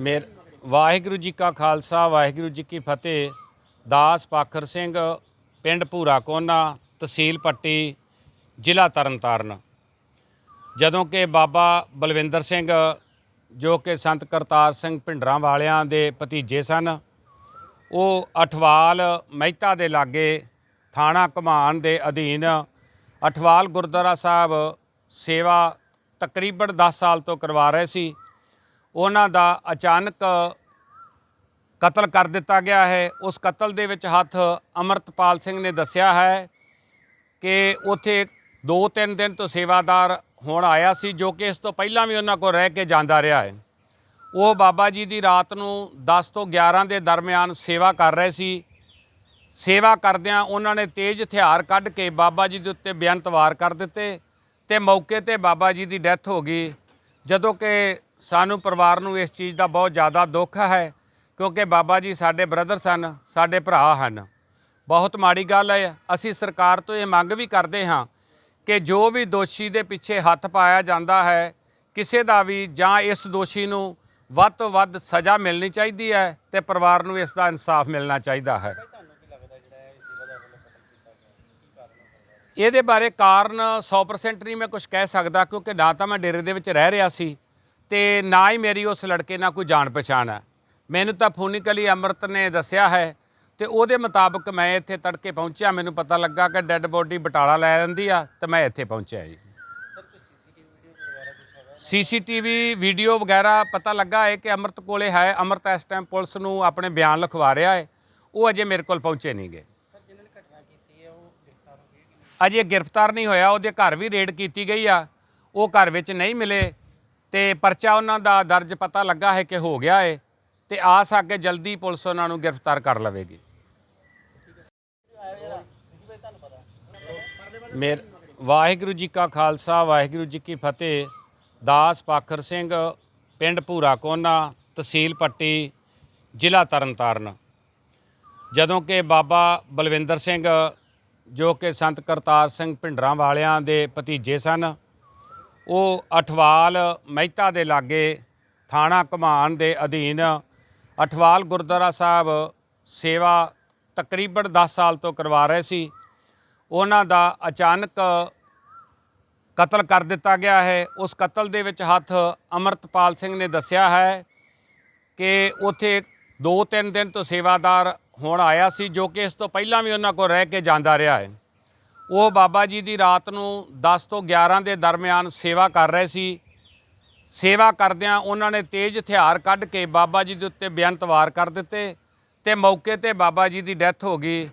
ਮੇਰ ਵਾਹਿਗੁਰੂ ਜੀ ਕਾ ਖਾਲਸਾ, ਵਾਹਿਗੁਰੂ ਜੀ ਕੀ ਫਤਿਹ। ਦਾਸ ਪਾਖਰ ਸਿੰਘ, ਪਿੰਡ ਭੂਰਾ ਕੋਨਾ, ਤਹਿਸੀਲ ਪੱਟੀ, ਜ਼ਿਲ੍ਹਾ ਤਰਨਤਾਰਨ। ਜਦੋਂ ਕਿ ਬਾਬਾ ਬਲਵਿੰਦਰ ਸਿੰਘ, ਜੋ ਕਿ ਸੰਤ ਕਰਤਾਰ ਸਿੰਘ ਭਿੰਡਰਾਂ ਵਾਲਿਆਂ ਦੇ ਭਤੀਜੇ ਸਨ, ਉਹ ਅਠਵਾਲ ਮਹਿਤਾ ਦੇ ਲਾਗੇ ਥਾਣਾ ਕਮਾਨ ਦੇ ਅਧੀਨ ਅਠਵਾਲ ਗੁਰਦੁਆਰਾ ਸਾਹਿਬ ਸੇਵਾ ਤਕਰੀਬਨ 10 ਸਾਲ ਤੋਂ ਕਰਵਾ ਰਹੇ ਸੀ। ਉਹਨਾਂ ਦਾ ਅਚਾਨਕ ਕਤਲ ਕਰ ਦਿੱਤਾ ਗਿਆ ਹੈ। ਉਸ ਕਤਲ ਦੇ ਵਿੱਚ ਹੱਥ ਅਮਰਤਪਾਲ ਸਿੰਘ ਨੇ ਦੱਸਿਆ ਹੈ ਕਿ ਉੱਥੇ 2-3 ਦਿਨ ਤੋਂ ਸੇਵਾਦਾਰ ਹੁਣ ਆਇਆ ਸੀ, ਜੋ ਕਿ ਇਸ ਤੋਂ ਪਹਿਲਾਂ ਵੀ ਉਹਨਾਂ ਕੋਲ ਰਹਿ ਕੇ ਜਾਂਦਾ ਰਿਹਾ ਹੈ। ਉਹ ਬਾਬਾ ਜੀ ਦੀ ਰਾਤ ਨੂੰ 10 ਤੋਂ 11 ਦੇ ਦਰਮਿਆਨ ਸੇਵਾ ਕਰ ਰਹੇ ਸੀ। ਸੇਵਾ ਕਰਦਿਆਂ ਉਹਨਾਂ ਨੇ ਤੇਜ਼ ਹਥਿਆਰ ਕੱਢ ਕੇ ਬਾਬਾ ਜੀ ਦੇ ਉੱਤੇ ਬੇਅੰਤਵਾਰ ਕਰ ਦਿੱਤੇ ਤੇ ਮੌਕੇ ਤੇ ਬਾਬਾ ਜੀ ਦੀ ਡੈਥ ਹੋ ਗਈ। ਜਦੋਂ ਕਿ ਸਾਨੂੰ ਪਰਿਵਾਰ ਨੂੰ ਇਸ ਚੀਜ਼ ਦਾ ਬਹੁਤ ਜ਼ਿਆਦਾ ਦੁੱਖ ਹੈ, ਕਿਉਂਕਿ ਬਾਬਾ ਜੀ ਸਾਡੇ ਬ੍ਰਦਰ ਸਨ, ਸਾਡੇ ਭਰਾ ਹਨ। ਬਹੁਤ ਮਾੜੀ ਗੱਲ ਹੈ, ਅਸੀਂ ਸਰਕਾਰ ਤੋਂ ਇਹ ਮੰਗ ਵੀ ਕਰਦੇ ਹਾਂ ਕਿ ਜੋ ਵੀ ਦੋਸ਼ੀ ਦੇ ਪਿੱਛੇ ਹੱਥ ਪਾਇਆ ਜਾਂਦਾ ਹੈ, ਕਿਸੇ ਦਾ ਵੀ ਜਾਂ ਇਸ ਦੋਸ਼ੀ ਨੂੰ ਵੱਧ ਤੋਂ ਵੱਧ ਸਜ਼ਾ ਮਿਲਣੀ ਚਾਹੀਦੀ ਹੈ ਤੇ ਪਰਿਵਾਰ ਨੂੰ ਇਸ ਦਾ ਇਨਸਾਫ ਮਿਲਣਾ ਚਾਹੀਦਾ ਹੈ। ਇਹਦੇ ਬਾਰੇ ਕਾਰਨ 100% ਨਹੀਂ ਮੈਂ ਕੁਝ ਕਹਿ ਸਕਦਾ, ਕਿਉਂਕਿ ਨਾ ਤਾਂ ਮੈਂ ਡੇਰੇ ਦੇ ਵਿੱਚ ਰਹਿ ਰਿਹਾ ਸੀ। ਤੇ ਨਾ ਹੀ ਮੇਰੀ ਉਸ ਲੜਕੇ ਨਾਲ ਕੋਈ ਜਾਣ ਪਛਾਣ ਹੈ। ਮੈਨੂੰ ਤਾਂ ਫੋਨਿਕਲੀ ਅੰਮ੍ਰਿਤ ਨੇ ਦੱਸਿਆ ਹੈ ਤੇ ਉਹਦੇ ਮੁਤਾਬਕ ਮੈਂ ਇੱਥੇ ਤੜਕੇ ਪਹੁੰਚਿਆ। ਮੈਨੂੰ ਪਤਾ ਲੱਗਾ ਕਿ ਡੈੱਡ ਬੋਡੀ ਬਟਾਲਾ ਲੈ ਜਾਂਦੀ ਆ ਤੇ ਮੈਂ ਇੱਥੇ ਪਹੁੰਚਿਆ ਜੀ। ਸੀਸੀਟੀਵੀ ਵੀਡੀਓ ਵਗੈਰਾ ਪਤਾ ਲੱਗਾ ਹੈ ਕਿ ਅੰਮ੍ਰਿਤ ਕੋਲੇ ਹੈ। ਅੰਮ੍ਰਿਤ ਇਸ ਟਾਈਮ ਪੁਲਿਸ ਨੂੰ ਆਪਣੇ ਬਿਆਨ ਲਿਖਵਾ ਰਿਹਾ ਹੈ। ਉਹ ਅਜੇ ਮੇਰੇ ਕੋਲ ਪਹੁੰਚੇ ਨਹੀਂ ਗਏ ਅਜੇ ਗ੍ਰਿਫਤਾਰ ਨਹੀਂ ਹੋਇਆ। ਉਹਦੇ ਘਰ ਵੀ ਰੇਡ ਕੀਤੀ ਗਈ ਆ। ਉਹ ਘਰ ਵਿੱਚ ਨਹੀਂ ਮਿਲੇ। ਤੇ ਪਰਚਾ ਉਹਨਾਂ ਦਾ ਦਰਜ ਪਤਾ ਲੱਗਾ ਹੈ ਕਿ ਹੋ ਗਿਆ ਹੈ ਤੇ ਆਸ ਆ ਕਿ ਜਲਦੀ ਪੁਲਿਸ ਉਹਨਾਂ ਨੂੰ ਗ੍ਰਿਫਤਾਰ ਕਰ ਲਵੇਗੀ। ਮੇਰ ਵਾਹਿਗੁਰੂ ਜੀ ਕਾ ਖਾਲਸਾ, ਵਾਹਿਗੁਰੂ ਜੀ ਕੀ ਫਤਿਹ। ਦਾਸ ਪਾਖਰ ਸਿੰਘ, ਪਿੰਡ ਭੂਰਾ ਕੋਨਾ, ਤਹਿਸੀਲ ਪੱਟੀ, ਜ਼ਿਲ੍ਹਾ ਤਰਨਤਾਰਨ। ਜਦੋਂ ਕਿ ਬਾਬਾ ਬਲਵਿੰਦਰ ਸਿੰਘ, ਜੋ ਕਿ ਸੰਤ ਕਰਤਾਰ ਸਿੰਘ ਭਿੰਡਰਾਂ ਵਾਲਿਆਂ ਦੇ ਭਤੀਜੇ ਸਨ ਉਹ ਅਠਵਾਲ ਮਹਿਤਾ ਦੇ ਲਾਗੇ ਥਾਣਾ ਕਮਾਨ ਦੇ ਅਧੀਨ ਅਠਵਾਲ ਗੁਰਦੁਆਰਾ ਸਾਹਿਬ ਸੇਵਾ ਤਕਰੀਬਨ 10 ਸਾਲ ਤੋਂ ਕਰਵਾ ਰਹੇ ਸੀ। ਉਹਨਾਂ ਦਾ ਅਚਾਨਕ ਕਤਲ ਕਰ ਦਿੱਤਾ ਗਿਆ ਹੈ। ਉਸ ਕਤਲ ਦੇ ਵਿੱਚ ਹੱਥ ਅਮਰਤਪਾਲ ਸਿੰਘ ਨੇ ਦੱਸਿਆ ਹੈ ਕਿ ਉੱਥੇ 2-3 ਦਿਨ ਤੋਂ ਸੇਵਾਦਾਰ ਹੁਣ ਆਇਆ ਸੀ, ਜੋ ਕਿ ਇਸ ਤੋਂ ਪਹਿਲਾਂ ਵੀ ਉਹਨਾਂ ਕੋਲ ਰਹਿ ਕੇ ਜਾਂਦਾ ਰਿਹਾ ਹੈ। ਉਹ ਬਾਬਾ ਜੀ ਦੀ ਰਾਤ ਨੂੰ 10 ਤੋਂ 11 ਦੇ ਦਰਮਿਆਨ ਸੇਵਾ ਕਰ ਰਹੇ ਸੀ। ਸੇਵਾ ਕਰਦਿਆਂ ਉਹਨਾਂ ਨੇ ਤੇਜ਼ ਹਥਿਆਰ ਕੱਢ ਕੇ ਬਾਬਾ ਜੀ ਦੇ ਉੱਤੇ ਬੇਅੰਤਵਾਰ ਕਰ ਦਿੱਤੇ ਤੇ ਮੌਕੇ ਤੇ ਬਾਬਾ ਜੀ ਦੀ ਡੈਥ ਹੋ ਗਈ।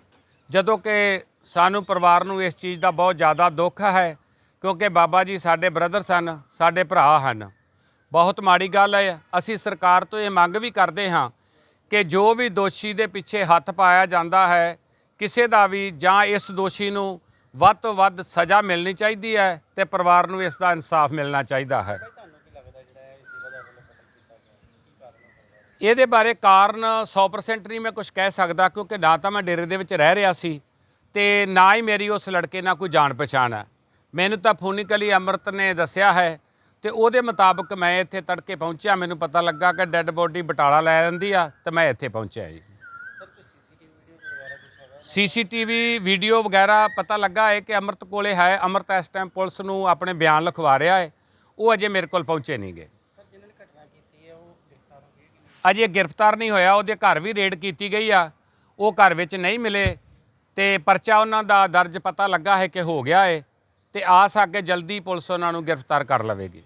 ਜਦੋਂ ਕਿ ਸਾਨੂੰ ਪਰਿਵਾਰ ਨੂੰ ਇਸ ਚੀਜ਼ ਦਾ ਬਹੁਤ ਜ਼ਿਆਦਾ ਦੁੱਖ ਹੈ ਕਿਉਂਕਿ ਬਾਬਾ ਜੀ ਸਾਡੇ ਬ੍ਰਦਰ ਸਨ, ਸਾਡੇ ਭਰਾ ਹਨ। ਬਹੁਤ ਮਾੜੀ ਗੱਲ ਹੈ। ਅਸੀਂ ਸਰਕਾਰ ਤੋਂ ਇਹ ਮੰਗ ਵੀ ਕਰਦੇ ਹਾਂ ਕਿ ਜੋ ਵੀ ਦੋਸ਼ੀ ਦੇ ਪਿੱਛੇ ਹੱਥ ਪਾਇਆ ਜਾਂਦਾ ਹੈ, ਕਿਸੇ ਦਾ ਵੀ ਜਾਂ ਇਸ ਦੋਸ਼ੀ ਨੂੰ ਵੱਧ ਤੋਂ ਵੱਧ ਸਜ਼ਾ ਮਿਲਣੀ ਚਾਹੀਦੀ ਹੈ ਤੇ ਪਰਿਵਾਰ ਨੂੰ ਇਸ ਦਾ ਇਨਸਾਫ ਮਿਲਣਾ ਚਾਹੀਦਾ ਹੈ। ਇਹਦੇ ਬਾਰੇ ਕਾਰਨ 100% ਨਹੀਂ ਮੈਂ ਕੁਝ ਕਹਿ ਸਕਦਾ ਕਿਉਂਕਿ ਨਾ ਤਾਂ ਮੈਂ ਡੇਰੇ ਦੇ ਵਿੱਚ ਰਹਿ ਰਿਹਾ ਸੀ ਤੇ ਨਾ ਹੀ ਮੇਰੀ ਉਸ ਲੜਕੇ ਨਾਲ ਕੋਈ ਜਾਣ ਪਛਾਣ ਹੈ। ਮੈਨੂੰ ਤਾਂ ਫੋਨਿਕਲੀ ਅੰਮ੍ਰਿਤ ਨੇ ਦੱਸਿਆ ਹੈ ਤੇ ਉਹਦੇ ਮੁਤਾਬਕ ਮੈਂ ਇੱਥੇ ਤੜਕੇ ਪਹੁੰਚਿਆ। ਮੈਨੂੰ ਪਤਾ ਲੱਗਾ ਕਿ ਡੈੱਡ ਬੋਡੀ ਬਟਾਲਾ ਲੈ ਜਾਂਦੀ ਆ ਤੇ ਮੈਂ ਇੱਥੇ ਪਹੁੰਚਿਆ ਜੀ। ਸੀਸੀਟੀਵੀ ਵੀਡੀਓ ਵਗੈਰਾ ਪਤਾ ਲੱਗਾ ਹੈ ਕਿ ਅੰਮ੍ਰਿਤ ਕੋਲੇ ਹੈ। ਅੰਮ੍ਰਿਤ ਇਸ ਟਾਈਮ ਪੁਲਿਸ ਨੂੰ ਆਪਣੇ ਬਿਆਨ ਲਿਖਵਾ ਰਿਹਾ ਹੈ। ਉਹ ਅਜੇ ਮੇਰੇ ਕੋਲ ਪਹੁੰਚੇ ਨਹੀਂ ਗਏ। ਅਜੇ ਗ੍ਰਿਫਤਾਰ ਨਹੀਂ ਹੋਇਆ। ਉਹਦੇ ਘਰ ਵੀ ਰੇਡ ਕੀਤੀ ਗਈ ਆ। ਉਹ ਘਰ ਵਿੱਚ ਨਹੀਂ ਮਿਲੇ। ਤੇ ਪਰਚਾ ਉਹਨਾਂ ਦਾ ਦਰਜ ਪਤਾ ਲੱਗਾ ਹੈ ਕਿ ਹੋ ਗਿਆ ਹੈ ਤੇ ਆਸ ਆ ਕਿ ਜਲਦੀ ਪੁਲਿਸ ਉਹਨਾਂ ਨੂੰ ਗ੍ਰਿਫਤਾਰ ਕਰ ਲਵੇਗੀ।